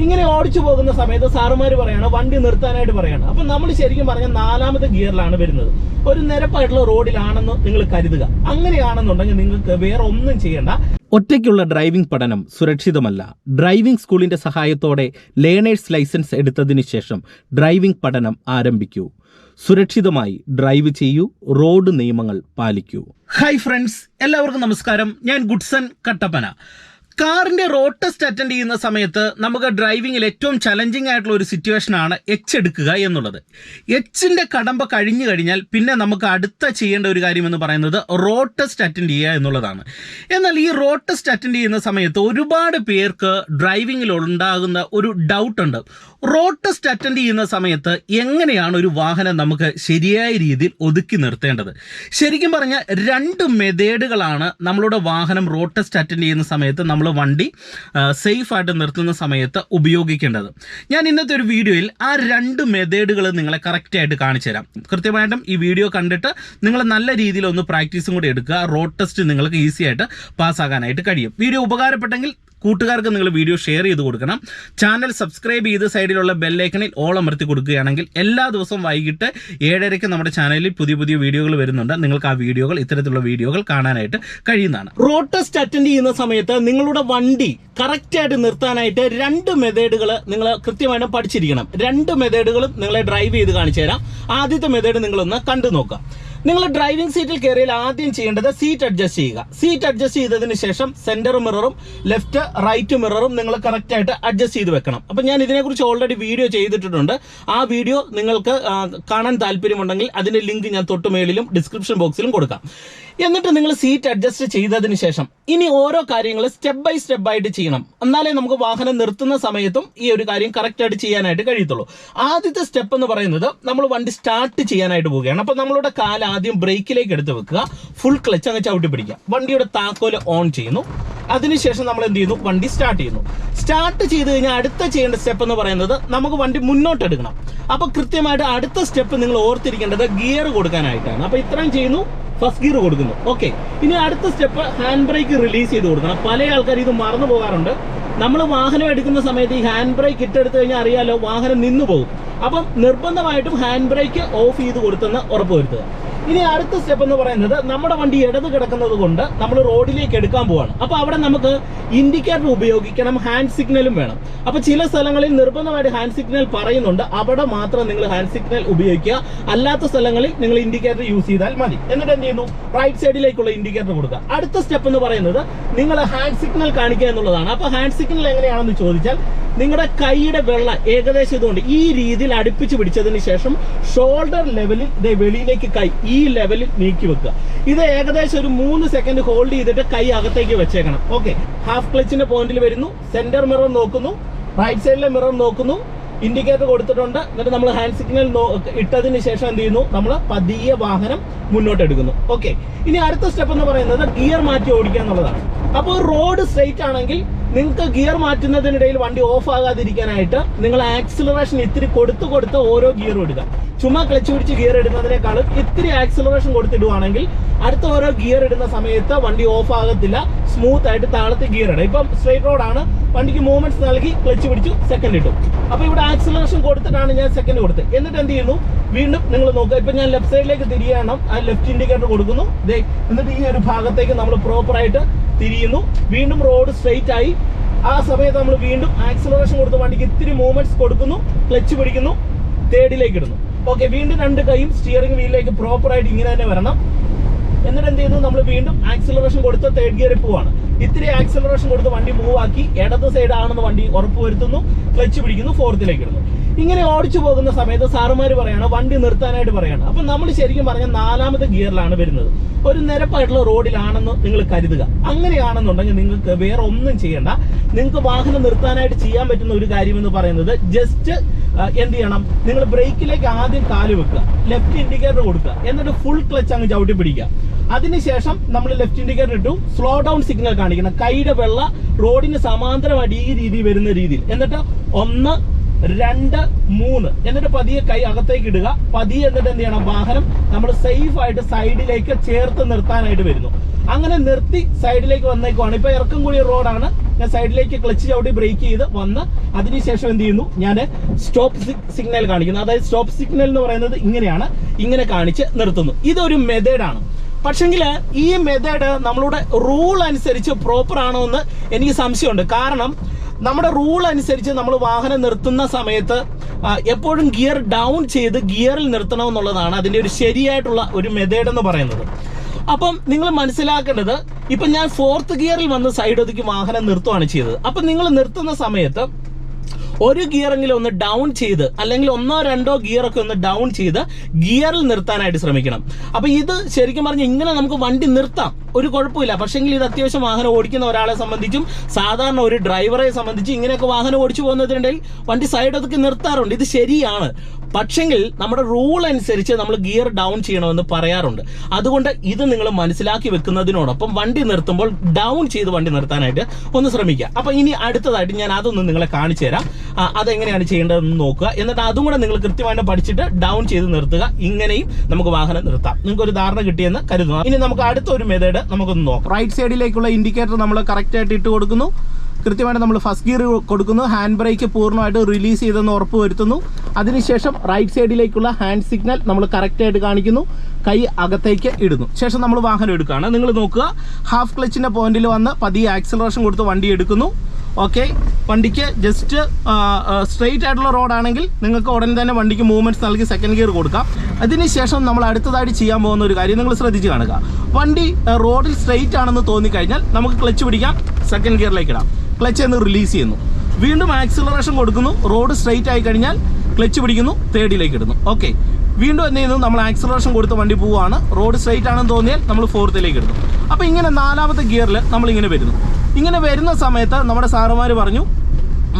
ഇങ്ങനെ ഓടിച്ചു പോകുന്ന സമയത്ത് സാറുമാർ പറയാണ് വണ്ടി നിർത്താനായിട്ട് പറയാണ്. അപ്പൊ നമ്മൾ ശരിക്കും പറഞ്ഞാൽ നാലാമത്തെ ഗിയറിലാണ് വരുന്നത്. ഒരു നിരപ്പായിട്ടുള്ള റോഡിലാണെന്ന് നിങ്ങൾ കരുതുക. അങ്ങനെയാണെന്നുണ്ടെങ്കിൽ നിങ്ങൾക്ക് വേറെ ഒന്നും ചെയ്യേണ്ട. ഒറ്റയ്ക്കുള്ള ഡ്രൈവിംഗ് പഠനം സുരക്ഷിതമല്ല. ഡ്രൈവിംഗ് സ്കൂളിന്റെ സഹായത്തോടെ ലേണേഴ്സ് ലൈസൻസ് എടുത്തതിന് ശേഷം ഡ്രൈവിംഗ് പഠനം ആരംഭിക്കൂ. സുരക്ഷിതമായി ഡ്രൈവ് ചെയ്യൂ റോഡ് നിയമങ്ങൾ പാലിക്കൂ. ഹായ് ഫ്രണ്ട്സ് എല്ലാവർക്കും നമസ്കാരം. ഞാൻ ഗുഡ്സൺ കട്ടപ്പന. കാറിന്റെ റോഡ് ടെസ്റ്റ് അറ്റൻഡ് ചെയ്യുന്ന സമയത്ത് നമുക്ക് ഡ്രൈവിംഗിൽ ഏറ്റവും ചലഞ്ചിങ് ആയിട്ടുള്ള ഒരു സിറ്റുവേഷൻ ആണ് എച്ച് എടുക്കുക എന്നുള്ളത്. എച്ചിന്റെ കടമ്പ കഴിഞ്ഞു കഴിഞ്ഞാൽ പിന്നെ നമുക്ക് അടുത്ത ചെയ്യേണ്ട ഒരു കാര്യം എന്ന് പറയുന്നത് റോഡ് ടെസ്റ്റ് അറ്റൻഡ് ചെയ്യുക എന്നുള്ളതാണ്. എന്നാൽ ഈ റോഡ് ടെസ്റ്റ് അറ്റൻഡ് ചെയ്യുന്ന സമയത്ത് ഒരുപാട് പേർക്ക് ഡ്രൈവിംഗിൽ ഉണ്ടാകുന്ന ഒരു ഡൗട്ട് ഉണ്ട്. റോഡ് ടെസ്റ്റ് അറ്റൻഡ് ചെയ്യുന്ന സമയത്ത് എങ്ങനെയാണ് ഒരു വാഹനം നമുക്ക് ശരിയായ രീതിയിൽ ഒതുക്കി നിർത്തേണ്ടത്? ശരിക്കും പറഞ്ഞാൽ രണ്ട് മെതേഡുകളാണ് നമ്മളുടെ വാഹനം റോഡ് ടെസ്റ്റ് അറ്റൻഡ് ചെയ്യുന്ന സമയത്ത് നമ്മൾ വണ്ടി സേഫ് ആയിട്ട് നിർത്തുന്ന സമയത്ത് ഉപയോഗിക്കേണ്ടത്. ഞാൻ ഇന്നത്തെ ഒരു വീഡിയോയിൽ ആ രണ്ട് മെത്തേഡുകൾ നിങ്ങളെ കറക്റ്റായിട്ട് കാണിച്ചു തരാം കൃത്യമായിട്ടും ഈ വീഡിയോ കണ്ടിട്ട് നിങ്ങൾ നല്ല രീതിയിൽ ഒന്ന് പ്രാക്ടീസും കൂടി എടുക്കുക. റോഡ് ടെസ്റ്റ് നിങ്ങൾക്ക് ഈസി ആയിട്ട് പാസ്സാകാനായിട്ട് കഴിയും. വീഡിയോ ഉപകാരപ്പെട്ടെങ്കിൽ കൂട്ടുകാർക്ക് നിങ്ങൾ വീഡിയോ ഷെയർ ചെയ്ത് കൊടുക്കണം. ചാനൽ സബ്സ്ക്രൈബ് ചെയ്ത് സൈഡിലുള്ള ബെല്ലൈക്കണിൽ ഓൾ അമർത്തി കൊടുക്കുകയാണെങ്കിൽ എല്ലാ ദിവസവും വൈകിട്ട് ഏഴരയ്ക്ക് നമ്മുടെ ചാനലിൽ പുതിയ പുതിയ വീഡിയോകൾ വരുന്നുണ്ട്. നിങ്ങൾക്ക് ആ വീഡിയോകൾ ഇത്തരത്തിലുള്ള വീഡിയോകൾ കാണാനായിട്ട് കഴിയുന്നതാണ്. റോഡ് ടെസ്റ്റ് അറ്റൻഡ് ചെയ്യുന്ന സമയത്ത് നിങ്ങളുടെ വണ്ടി കറക്റ്റായിട്ട് നിർത്താനായിട്ട് രണ്ട് മെത്തേഡുകൾ നിങ്ങൾ കൃത്യമായിട്ട് പഠിച്ചിരിക്കണം. രണ്ട് മെത്തേഡുകളും നിങ്ങളെ ഡ്രൈവ് ചെയ്ത് കാണിച്ചു തരാം ആദ്യത്തെ മെത്തേഡ് നിങ്ങളൊന്ന് കണ്ടു നോക്കാം നിങ്ങൾ ഡ്രൈവിംഗ് സീറ്റിൽ കയറിയാൽ ആദ്യം ചെയ്യേണ്ടത് സീറ്റ് അഡ്ജസ്റ്റ് ചെയ്യുക. സീറ്റ് അഡ്ജസ്റ്റ് ചെയ്തതിന് ശേഷം സെന്റർ മിററും ലെഫ്റ്റ് റൈറ്റ് മിററും നിങ്ങൾ കറക്റ്റ് ആയിട്ട് അഡ്ജസ്റ്റ് ചെയ്ത് വെക്കണം. അപ്പം ഞാൻ ഇതിനെക്കുറിച്ച് ഓൾറെഡി വീഡിയോ ചെയ്തിട്ടുണ്ട് ആ വീഡിയോ നിങ്ങൾക്ക് കാണാൻ താല്പര്യമുണ്ടെങ്കിൽ അതിന്റെ ലിങ്ക് ഞാൻ തൊട്ടുമേളിലും ഡിസ്ക്രിപ്ഷൻ ബോക്സിലും കൊടുക്കാം. എന്നിട്ട് നിങ്ങൾ സീറ്റ് അഡ്ജസ്റ്റ് ചെയ്തതിന് ശേഷം ഇനി ഓരോ കാര്യങ്ങൾ സ്റ്റെപ്പ് ബൈ സ്റ്റെപ്പ് ആയിട്ട് ചെയ്യണം. എന്നാലേ നമുക്ക് വാഹനം നിർത്തുന്ന സമയത്തും ഈ ഒരു കാര്യം കറക്റ്റായിട്ട് ചെയ്യാനായിട്ട് കഴിയത്തുള്ളൂ. ആദ്യത്തെ സ്റ്റെപ്പ് എന്ന് പറയുന്നത് നമ്മൾ വണ്ടി സ്റ്റാർട്ട് ചെയ്യാനായിട്ട് പോവുകയാണ്. അപ്പോൾ നമ്മളുടെ കാൽ ആദ്യം ബ്രേക്കിലേക്ക് എടുത്ത് വെക്കുക. ഫുൾ ക്ലച്ച് അങ്ങ് ചവിട്ടി പിടിക്കുക. വണ്ടിയുടെ താക്കോൽ ഓൺ ചെയ്യുന്നു. അതിനുശേഷം നമ്മൾ എന്ത് ചെയ്യുന്നു? വണ്ടി സ്റ്റാർട്ട് ചെയ്യുന്നു. സ്റ്റാർട്ട് ചെയ്ത് കഴിഞ്ഞാൽ അടുത്ത ചെയ്യേണ്ട സ്റ്റെപ്പ് എന്ന് പറയുന്നത് നമുക്ക് വണ്ടി മുന്നോട്ട് എടുക്കണം. അപ്പോൾ കൃത്യമായിട്ട് അടുത്ത സ്റ്റെപ്പ് നിങ്ങൾ ഓർത്തിരിക്കേണ്ടത് ഗിയർ കൊടുക്കാനായിട്ടാണ്. അപ്പോൾ ഇത്രയും ചെയ്യുന്നു. ഫസ്റ്റ് ഗിയർ കൊടുക്കുന്നു. ഓക്കെ ഇനി അടുത്ത സ്റ്റെപ്പ് ഹാൻഡ് ബ്രേക്ക് റിലീസ് ചെയ്ത് കൊടുക്കണം. പല ആൾക്കാർ ഇത് മറന്നു പോകാറുണ്ട്. നമ്മൾ വാഹനം എടുക്കുന്ന സമയത്ത് ഈ ഹാൻഡ് ബ്രേക്ക് ഇട്ടെടുത്ത് കഴിഞ്ഞാൽ അറിയാലോ വാഹനം നിന്നു പോകും. അപ്പം നിർബന്ധമായിട്ടും ഹാൻഡ് ബ്രേക്ക് ഓഫ് ചെയ്ത് കൊടുത്തെന്ന് ഉറപ്പുവരുത്തുക ഇനി അടുത്ത സ്റ്റെപ്പ് എന്ന് പറയുന്നത് നമ്മുടെ വണ്ടി ഇടത് കിടക്കുന്നത് കൊണ്ട് നമ്മൾ റോഡിലേക്ക് എടുക്കാൻ പോവാണ്. അപ്പൊ അവിടെ നമുക്ക് ഇൻഡിക്കേറ്റർ ഉപയോഗിക്കണം ഹാൻഡ് സിഗ്നലും വേണം. അപ്പൊ ചില സ്ഥലങ്ങളിൽ നിർബന്ധമായിട്ട് ഹാൻഡ് സിഗ്നൽ പറയുന്നുണ്ട്. അവിടെ മാത്രം നിങ്ങൾ ഹാൻഡ് സിഗ്നൽ ഉപയോഗിക്കുക. അല്ലാത്ത സ്ഥലങ്ങളിൽ നിങ്ങൾ ഇൻഡിക്കേറ്റർ യൂസ് ചെയ്താൽ മതി. എന്നിട്ട് എന്ത് ചെയ്യുന്നു? റൈറ്റ് സൈഡിലേക്കുള്ള ഇൻഡിക്കേറ്റർ കൊടുക്കുക. അടുത്ത സ്റ്റെപ്പ് എന്ന് പറയുന്നത് നിങ്ങൾ ഹാൻഡ് സിഗ്നൽ കാണിക്കുക എന്നുള്ളതാണ്. അപ്പൊ ഹാൻഡ് സിഗ്നൽ എങ്ങനെയാണെന്ന് ചോദിച്ചാൽ നിങ്ങളുടെ കൈയുടെ വെള്ള ഏകദേശം ഇതുകൊണ്ട് ഈ രീതിയിൽ അടുപ്പിച്ച് പിടിച്ചതിന് ശേഷം ഷോൾഡർ ലെവലിൽ ഇതേ വെളിയിലേക്ക് കൈ ഈ ലെവലിൽ നീക്കി വെക്കുക. ഇത് ഏകദേശം ഒരു മൂന്ന് സെക്കൻഡ് ഹോൾഡ് ചെയ്തിട്ട് കൈ അകത്തേക്ക് വെച്ചേക്കണം. ഓക്കെ ഹാഫ് ക്ലച്ചിന്റെ പോയിന്റിൽ വരുന്നു. സെന്റർ മിറർ നോക്കുന്നു. റൈറ്റ് സൈഡിലെ മിറർ നോക്കുന്നു. ഇൻഡിക്കേറ്റർ കൊടുത്തിട്ടുണ്ട്. എന്നിട്ട് നമ്മൾ ഹാൻഡ് സിഗ്നൽ ഇട്ടതിന് ശേഷം എന്ത് ചെയ്യുന്നു? നമ്മൾ പതിയെ വാഹനം മുന്നോട്ട് എടുക്കുന്നു. ഓക്കെ ഇനി അടുത്ത സ്റ്റെപ്പ് എന്ന് പറയുന്നത് ഗിയർ മാറ്റി ഓടിക്കുക എന്നുള്ളതാണ്. അപ്പോൾ റോഡ് സ്ട്രെയിറ്റ് ആണെങ്കിൽ നിങ്ങൾക്ക് ഗിയർ മാറ്റുന്നതിനിടയിൽ വണ്ടി ഓഫ് ആകാതിരിക്കാനായിട്ട് നിങ്ങൾ ആക്സിലറേഷൻ ഇത്തിരി കൊടുത്ത് കൊടുത്ത് ഓരോ ഗിയറും ഇടുക. ചുമ്മാ ക്ലച്ച് പിടിച്ച് ഗിയർ ഇടുന്നതിനേക്കാളും ഇത്തിരി ആക്സിലറേഷൻ കൊടുത്തിടുവാണെങ്കിൽ അടുത്ത ഓരോ ഗിയർ ഇടുന്ന സമയത്ത് വണ്ടി ഓഫ് ആകത്തില്ല. സ്മൂത്ത് ആയിട്ട് താഴത്തെ ഗിയർ ഇടാം ഇപ്പം സ്ട്രേറ്റ് റോഡാണ് വണ്ടിക്ക് മൂവ്മെന്റ്സ് നൽകി ക്ലച്ച് പിടിച്ചു സെക്കൻഡ് ഇട്ടു. അപ്പൊ ഇവിടെ ആക്സിലറേഷൻ കൊടുത്തിട്ടാണ് ഞാൻ സെക്കൻഡ് കൊടുത്തത്. എന്നിട്ട് എന്ത് ചെയ്യുന്നു? വീണ്ടും നിങ്ങൾ നോക്കുക. ഇപ്പൊ ഞാൻ ലെഫ്റ്റ് സൈഡിലേക്ക് തിരിയണം. ആ ലെഫ്റ്റ് ഇൻഡിക്കേറ്റർ കൊടുക്കുന്നു. എന്നിട്ട് ഈ ഒരു ഭാഗത്തേക്ക് നമ്മൾ പ്രോപ്പർ ആയിട്ട് തിരിയുന്നു. വീണ്ടും റോഡ് സ്ട്രെയിറ്റ് ആയി. ആ സമയത്ത് നമ്മൾ വീണ്ടും ആക്സിലറേഷൻ കൊടുത്ത് വണ്ടിക്ക് ഇത്തിരി മൂവ്മെന്റ്സ് കൊടുക്കുന്നു. ക്ലച്ച് പിടിക്കുന്നു. തേർഡിലേക്ക് ഇടുന്നു. ഓക്കെ വീണ്ടും രണ്ട് കൈയും സ്റ്റിയറിംഗ് വീലിലേക്ക് പ്രോപ്പറായിട്ട് ഇങ്ങനെ തന്നെ വരണം. എന്നിട്ട് എന്ത് ചെയ്യുന്നു നമ്മൾ വീണ്ടും ആക്സിലറേഷൻ കൊടുത്ത് തേർഡ് ഗിയറിൽ പോവാണ്. ഇത്തിരി ആക്സിലറേഷൻ കൊടുത്ത് വണ്ടി മൂവ് ആക്കി ഇടത് സൈഡ് ആണെന്ന് വണ്ടി ഉറപ്പ് വരുത്തുന്നു ക്ലച്ച് പിടിക്കുന്നു ഫോർത്തിലേക്ക് ഇടുന്നു. ഇങ്ങനെ ഓടിച്ചു പോകുന്ന സമയത്ത് സാറുമാർ പറയാണ് വണ്ടി നിർത്താനായിട്ട് പറയാണ്. അപ്പൊ നമ്മൾ ശരിക്കും പറഞ്ഞാൽ നാലാമത്തെ ഗിയറിലാണ് വരുന്നത്. ഒരു നിരപ്പായിട്ടുള്ള റോഡിലാണെന്ന് നിങ്ങൾ കരുതുക. അങ്ങനെയാണെന്നുണ്ടെങ്കിൽ നിങ്ങൾക്ക് വേറെ ഒന്നും ചെയ്യേണ്ട. നിങ്ങൾക്ക് വാഹനം നിർത്താനായിട്ട് ചെയ്യാൻ പറ്റുന്ന ഒരു കാര്യം എന്ന് പറയുന്നത് ജസ്റ്റ് എന്ത് ചെയ്യണം? നിങ്ങൾ ബ്രേക്കിലേക്ക് ആദ്യം കാൽ വെക്കുക. ലെഫ്റ്റ് ഇൻഡിക്കേറ്റർ കൊടുക്കുക. എന്നിട്ട് ഫുൾ ക്ലച്ച് അങ്ങ് ചവിട്ടി പിടിക്കുക. അതിനുശേഷം നമ്മൾ ലെഫ്റ്റ് ഇൻഡിക്കേറ്റർ ഇട്ടു. സ്ലോ ഡൗൺ സിഗ്നൽ കാണിക്കണം. കൈയുടെ വെള്ള റോഡിന് സമാന്തരമായിട്ട് ഈ രീതിയിൽ വരുന്ന രീതിയിൽ. എന്നിട്ട് ഒന്ന് രണ്ട് മൂന്ന്. എന്നിട്ട് പതിയെ കൈ അകത്തേക്ക് ഇടുക. പതിയെ എന്നിട്ട് എന്ത് ചെയ്യണം? വാഹനം നമ്മൾ സേഫ് ആയിട്ട് സൈഡിലേക്ക് ചേർത്ത് നിർത്താനായിട്ട് വരുന്നു. അങ്ങനെ നിർത്തി സൈഡിലേക്ക് വന്നേക്കുവാണ്. ഇപ്പൊ ഇറക്കം കൂടിയ റോഡാണ്. ഞാൻ സൈഡിലേക്ക് ക്ലച്ച് ചവിട്ടി ബ്രേക്ക് ചെയ്ത് വന്ന് അതിനുശേഷം എന്ത് ചെയ്യുന്നു? ഞാൻ സ്റ്റോപ്പ് സിഗ്നൽ കാണിക്കുന്നു. അതായത് സ്റ്റോപ്പ് സിഗ്നൽ എന്ന് പറയുന്നത് ഇങ്ങനെയാണ്. ഇങ്ങനെ കാണിച്ച് നിർത്തുന്നു. ഇതൊരു മെത്തേഡാണ് പക്ഷെങ്കിൽ ഈ മെത്തേഡ് നമ്മളുടെ റൂൾ അനുസരിച്ച് പ്രോപ്പർ ആണോ എന്ന് എനിക്ക് സംശയമുണ്ട്. കാരണം നമ്മുടെ റൂൾ അനുസരിച്ച് നമ്മൾ വാഹനം നിർത്തുന്ന സമയത്ത് എപ്പോഴും ഗിയർ ഡൗൺ ചെയ്ത് ഗിയറിൽ നിർത്തണം എന്നുള്ളതാണ് അതിന്റെ ഒരു ശരിയായിട്ടുള്ള ഒരു മെത്തേഡ് എന്ന് പറയുന്നത്. അപ്പം നിങ്ങൾ മനസ്സിലാക്കേണ്ടത് ഇപ്പം ഞാൻ ഫോർത്ത് ഗിയറിൽ വന്ന് സൈഡ് ഒതുക്കി വാഹനം നിർത്തുകയാണ് ചെയ്തത്. അപ്പം നിങ്ങൾ നിർത്തുന്ന സമയത്ത് ഒരു ഗിയറെങ്കിലും ഒന്ന് ഡൗൺ ചെയ്ത് അല്ലെങ്കിൽ ഒന്നോ രണ്ടോ ഗിയറൊക്കെ ഒന്ന് ഡൗൺ ചെയ്ത് ഗിയറിൽ നിർത്താനായിട്ട് ശ്രമിക്കണം. അപ്പൊ ഇത് ശരിക്കും പറഞ്ഞാൽ ഇങ്ങനെ നമുക്ക് വണ്ടി നിർത്താം. ഒരു കുഴപ്പമില്ല. പക്ഷെങ്കിൽ ഇത് അത്യാവശ്യം വാഹനം ഓടിക്കുന്ന ഒരാളെ സംബന്ധിച്ചും സാധാരണ ഒരു ഡ്രൈവറെ സംബന്ധിച്ചും ഇങ്ങനെയൊക്കെ വാഹനം ഓടിച്ചു പോകുന്നതിനിടയിൽ വണ്ടി സൈഡ് ഒതുക്കി നിർത്താറുണ്ട്. ഇത് ശരിയാണ്. പക്ഷെങ്കിൽ നമ്മുടെ റൂൾ അനുസരിച്ച് നമ്മൾ ഗിയർ ഡൗൺ ചെയ്യണമെന്ന് പറയാറുണ്ട്. അതുകൊണ്ട് ഇത് നിങ്ങൾ മനസ്സിലാക്കി വെക്കുന്നതിനോടൊപ്പം വണ്ടി നിർത്തുമ്പോൾ ഡൗൺ ചെയ്ത് വണ്ടി നിർത്താനായിട്ട് ഒന്ന് ശ്രമിക്കുക. അപ്പൊ ഇനി അടുത്തതായിട്ട് ഞാൻ അതൊന്ന് നിങ്ങളെ കാണിച്ചു തരാം. അതെങ്ങനെയാണ് ചെയ്യേണ്ടതെന്ന് നോക്കുക. എന്നിട്ട് അതും കൂടെ നിങ്ങൾ കൃത്യമായിട്ട് പഠിച്ചിട്ട് ഡൗൺ ചെയ്ത് നിർത്തുക. ഇങ്ങനെയും നമുക്ക് വാഹനം നിർത്താം. നിങ്ങൾക്ക് ഒരു ധാരണ കിട്ടിയെന്ന് കരുതുക ഇനി നമുക്ക് അടുത്ത ഒരു മെത്തേഡ് നമുക്കൊന്ന് നോക്കാം. റൈറ്റ് സൈഡിലേക്കുള്ള ഇൻഡിക്കേറ്റർ നമ്മൾ കറക്റ്റ് ആയിട്ട് ഇട്ട് കൊടുക്കുന്നു. കൃത്യമായിട്ട് നമ്മൾ ഫസ്റ്റ് ഗിയർ കൊടുക്കുന്നു. ഹാൻഡ് ബ്രേക്ക് പൂർണമായിട്ട് റിലീസ് ചെയ്തെന്ന് ഉറപ്പ് വരുത്തുന്നു. അതിനുശേഷം റൈറ്റ് സൈഡിലേക്കുള്ള ഹാൻഡ് സിഗ്നൽ നമ്മൾ കറക്റ്റായിട്ട് കാണിക്കുന്നു. കൈ അകത്തേക്ക് ഇടുന്നു. ശേഷം നമ്മൾ വാഹനം എടുക്കുകയാണ്. നിങ്ങൾ നോക്കുക ഹാഫ് ക്ലച്ചിന്റെ പോയിന്റിൽ വന്ന് പതിയെ ആക്സിലറേഷൻ കൊടുത്ത് വണ്ടി എടുക്കുന്നു. ഓക്കെ വണ്ടിക്ക് ജസ്റ്റ് സ്ട്രെയിറ്റ് ആയിട്ടുള്ള റോഡാണെങ്കിൽ നിങ്ങൾക്ക് ഉടനെ തന്നെ വണ്ടിക്ക് മൂവ്മെന്റ്സ് നൽകി സെക്കൻഡ് ഗിയർ കൊടുക്കാം. അതിനുശേഷം നമ്മൾ അടുത്തതായിട്ട് ചെയ്യാൻ പോകുന്ന ഒരു കാര്യം നിങ്ങൾ ശ്രദ്ധിച്ച് കാണുക. വണ്ടി റോഡിൽ സ്ട്രെയിറ്റ് ആണെന്ന് തോന്നിക്കഴിഞ്ഞാൽ നമുക്ക് ക്ലച്ച് പിടിക്കാം സെക്കൻഡ് ഗിയറിലേക്ക് ഇടാം. ക്ലച്ച് എന്ന് റിലീസ് ചെയ്യുന്നു. വീണ്ടും ആക്സിലറേഷൻ കൊടുക്കുന്നു. റോഡ് സ്ട്രെയിറ്റ് ആയി കഴിഞ്ഞാൽ ക്ലച്ച് പിടിക്കുന്നു തേർഡിലേക്ക് ഇടുന്നു. ഓക്കെ വീണ്ടും എന്ത് ചെയ്യുന്നു? നമ്മൾ ആക്സിലറേഷൻ കൊടുത്ത വണ്ടി പോവുകയാണ്. റോഡ് സ്ട്രെയിറ്റ് ആണെന്ന് തോന്നിയാൽ നമ്മൾ ഫോർത്തിലേക്ക് ഇടുന്നു. അപ്പോൾ ഇങ്ങനെ നാലാമത്തെ ഗിയറിൽ നമ്മൾ ഇങ്ങനെ വരുന്നു. ഇങ്ങനെ വരുന്ന സമയത്ത് നമ്മുടെ സാറുമാർ പറഞ്ഞു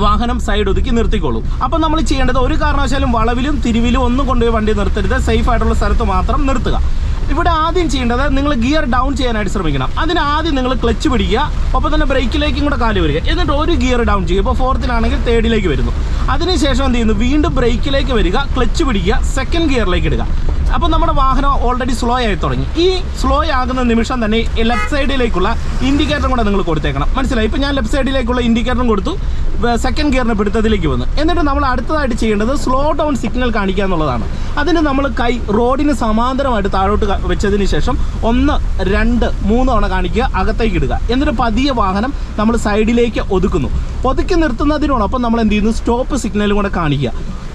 വാഹനം സൈഡ് ഒതുക്കി നിർത്തിക്കോളൂ. അപ്പം നമ്മൾ ചെയ്യേണ്ടത് ഒരു കാരണവശാലും വളവിലും തിരിവിലും ഒന്നും കൊണ്ടുപോയി വണ്ടി നിർത്തരുത്. സേഫ് ആയിട്ടുള്ള സ്ഥലത്ത് മാത്രം നിർത്തുക. ഇവിടെ ആദ്യം ചെയ്യേണ്ടത് നിങ്ങൾ ഗിയർ ഡൗൺ ചെയ്യാനായിട്ട് ശ്രമിക്കണം. അതിന് ആദ്യം നിങ്ങൾ ക്ലച്ച് പിടിക്കുക ഒപ്പം തന്നെ ബ്രേക്കിലേക്കും കൂടെ കാൽ വരിക. എന്നിട്ട് ഒരു ഗിയർ ഡൗൺ ചെയ്യുക. ഇപ്പോൾ ഫോർത്തിലാണെങ്കിൽ തേർഡിലേക്ക് വരുന്നു. അതിനുശേഷം എന്ത് ചെയ്യുന്നു? വീണ്ടും ബ്രേക്കിലേക്ക് വരിക ക്ലച്ച് പിടിക്കുക സെക്കൻഡ് ഗിയറിലേക്ക് ഇടുക. അപ്പോൾ നമ്മുടെ വാഹനം ഓൾറെഡി സ്ലോ ആയി തുടങ്ങി. ഈ സ്ലോ ആകുന്ന നിമിഷം തന്നെ ലെഫ്റ്റ് സൈഡിലേക്കുള്ള ഇൻഡിക്കേറ്ററും കൂടെ നിങ്ങൾ കൊടുത്തേക്കണം. മനസ്സിലായി? ഇപ്പോൾ ഞാൻ ലെഫ്റ്റ് സൈഡിലേക്കുള്ള ഇൻഡിക്കേറ്ററും കൊടുത്തു. സെക്കൻഡ് ഗിയറിന് പിടുത്തത്തിലേക്ക് വന്നു. എന്നിട്ട് നമ്മൾ അടുത്തതായിട്ട് ചെയ്യേണ്ടത് സ്ലോ ഡൗൺ സിഗ്നൽ കാണിക്കുക എന്നുള്ളതാണ്. അതിന് നമ്മൾ കൈ റോഡിന് സമാന്തരമായിട്ട് താഴോട്ട് വെച്ചതിന് ശേഷം ഒന്ന് രണ്ട് മൂന്ന് തവണ കാണിക്കുക അകത്തേക്ക് ഇടുക. എന്നിട്ട് പതിയെ വാഹനം നമ്മൾ സൈഡിലേക്ക് ഒതുക്കുന്നു. ഒതുക്കി നിർത്തുന്നതിനോടൊപ്പം നമ്മൾ എന്ത് ചെയ്യുന്നു? സ്റ്റോപ്പ് സിഗ്നലും കൂടെ കാണിക്കുക.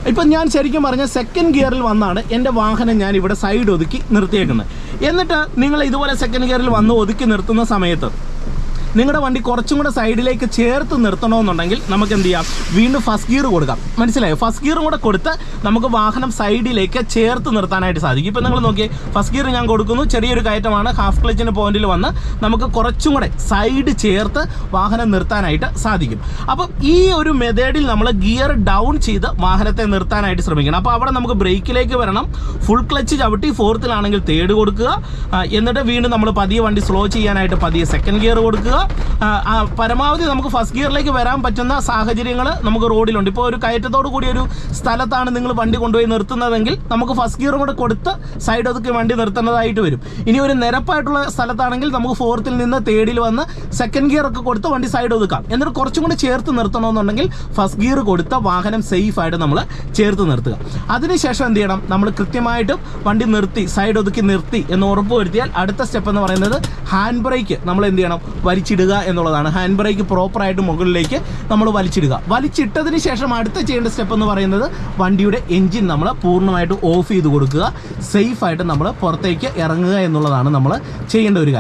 ഇപ്പം ഞാൻ ശരിക്കും പറഞ്ഞ സെക്കൻഡ് ഗിയറിൽ വന്നാണ് എന്റെ വാഹനം ഞാൻ ഇവിടെ സൈഡ് ഒതുക്കി നിർത്തിയേക്കുന്നത്. എന്നിട്ട് നിങ്ങൾ ഇതുപോലെ സെക്കൻഡ് ഗിയറിൽ വന്ന് ഒതുക്കി നിർത്തുന്ന സമയത്ത് നിങ്ങളുടെ വണ്ടി കുറച്ചും കൂടെ സൈഡിലേക്ക് ചേർത്ത് നിർത്തണമെന്നുണ്ടെങ്കിൽ നമുക്ക് എന്ത് ചെയ്യാം? വീണ്ടും ഫസ്റ്റ് ഗിയർ കൊടുക്കാം. മനസ്സിലായോ? ഫസ്റ്റ് ഗിയറും കൂടെ കൊടുത്ത് നമുക്ക് വാഹനം സൈഡിലേക്ക് ചേർത്ത് നിർത്താനായിട്ട് സാധിക്കും. ഇപ്പം നിങ്ങൾ നോക്കിയേ ഫസ്റ്റ് ഗിയർ ഞാൻ കൊടുക്കുന്നു. ചെറിയൊരു കയറ്റമാണ്. ഹാഫ് ക്ലച്ചിന്റെ പോയിന്റിൽ വന്ന് നമുക്ക് കുറച്ചും കൂടെ സൈഡ് ചേർത്ത് വാഹനം നിർത്താനായിട്ട് സാധിക്കും. അപ്പം ഈ ഒരു മെത്തേഡിൽ നമ്മൾ ഗിയർ ഡൗൺ ചെയ്ത് വാഹനത്തെ നിർത്താനായിട്ട് ശ്രമിക്കണം. അപ്പോൾ അവിടെ നമുക്ക് ബ്രേക്കിലേക്ക് വരണം. ഫുൾ ക്ലച്ച് ചവിട്ടി ഫോർത്തിലാണെങ്കിൽ തേർഡ് കൊടുക്കുക. എന്നിട്ട് വീണ്ടും നമ്മൾ പതിയെ വണ്ടി സ്ലോ ചെയ്യാനായിട്ട് പതിയെ സെക്കൻഡ് ഗിയർ കൊടുക്കുക. പരമാവധി നമുക്ക് ഫസ്റ്റ് ഗിയറിലേക്ക് വരാൻ പറ്റുന്ന സാഹചര്യങ്ങൾ നമുക്ക് റോഡിലുണ്ട്. ഇപ്പോൾ ഒരു കയറ്റത്തോട് കൂടി ഒരു സ്ഥലത്താണ് നിങ്ങൾ വണ്ടി കൊണ്ടുപോയി നിർത്തുന്നതെങ്കിൽ നമുക്ക് ഫസ്റ്റ് ഗിയറും കൂടെ കൊടുത്ത് സൈഡ് ഒതുക്കി വണ്ടി നിർത്തേണ്ടതായിട്ട് വരും. ഇനി ഒരു നിരപ്പായിട്ടുള്ള സ്ഥലത്താണെങ്കിൽ നമുക്ക് ഫോർത്തിൽ നിന്ന് തേർഡിൽ വന്ന് സെക്കൻഡ് ഗിയർ ഒക്കെ കൊടുത്ത് വണ്ടി സൈഡ് ഒതുക്കാം. എന്നിട്ട് കുറച്ചും കൂടി ചേർത്ത് നിർത്തണമെന്നുണ്ടെങ്കിൽ ഫസ്റ്റ് ഗിയർ കൊടുത്ത വാഹനം സേഫ് ആയിട്ട് നമ്മൾ ചേർത്ത് നിർത്തുക. അതിനുശേഷം എന്ത് ചെയ്യണം? നമ്മൾ കൃത്യമായിട്ടും വണ്ടി നിർത്തി സൈഡ് ഒതുക്കി നിർത്തി എന്ന് ഉറപ്പ് വരുത്തിയാൽ അടുത്ത സ്റ്റെപ്പ് എന്ന് പറയുന്നത് ഹാൻഡ് ബ്രേക്ക് നമ്മൾ എന്ത് ചെയ്യണം? വലിച്ചിടുക എന്നുള്ളതാണ്. ഹാൻഡ് ബ്രേക്ക് പ്രോപ്പറായിട്ട് മുകളിലേക്ക് നമ്മൾ വലിച്ചിടുക. വലിച്ചിട്ടതിന് ശേഷം അടുത്ത ചെയ്യേണ്ട സ്റ്റെപ്പ് എന്ന് പറയുന്നത് വണ്ടിയുടെ എൻജിൻ നമ്മൾ പൂർണമായിട്ട് ഓഫ് ചെയ്ത് കൊടുക്കുക. സേഫായിട്ട് നമ്മൾ പുറത്തേക്ക് ഇറങ്ങുക എന്നുള്ളതാണ് നമ്മൾ ചെയ്യേണ്ട ഒരു കാര്യം.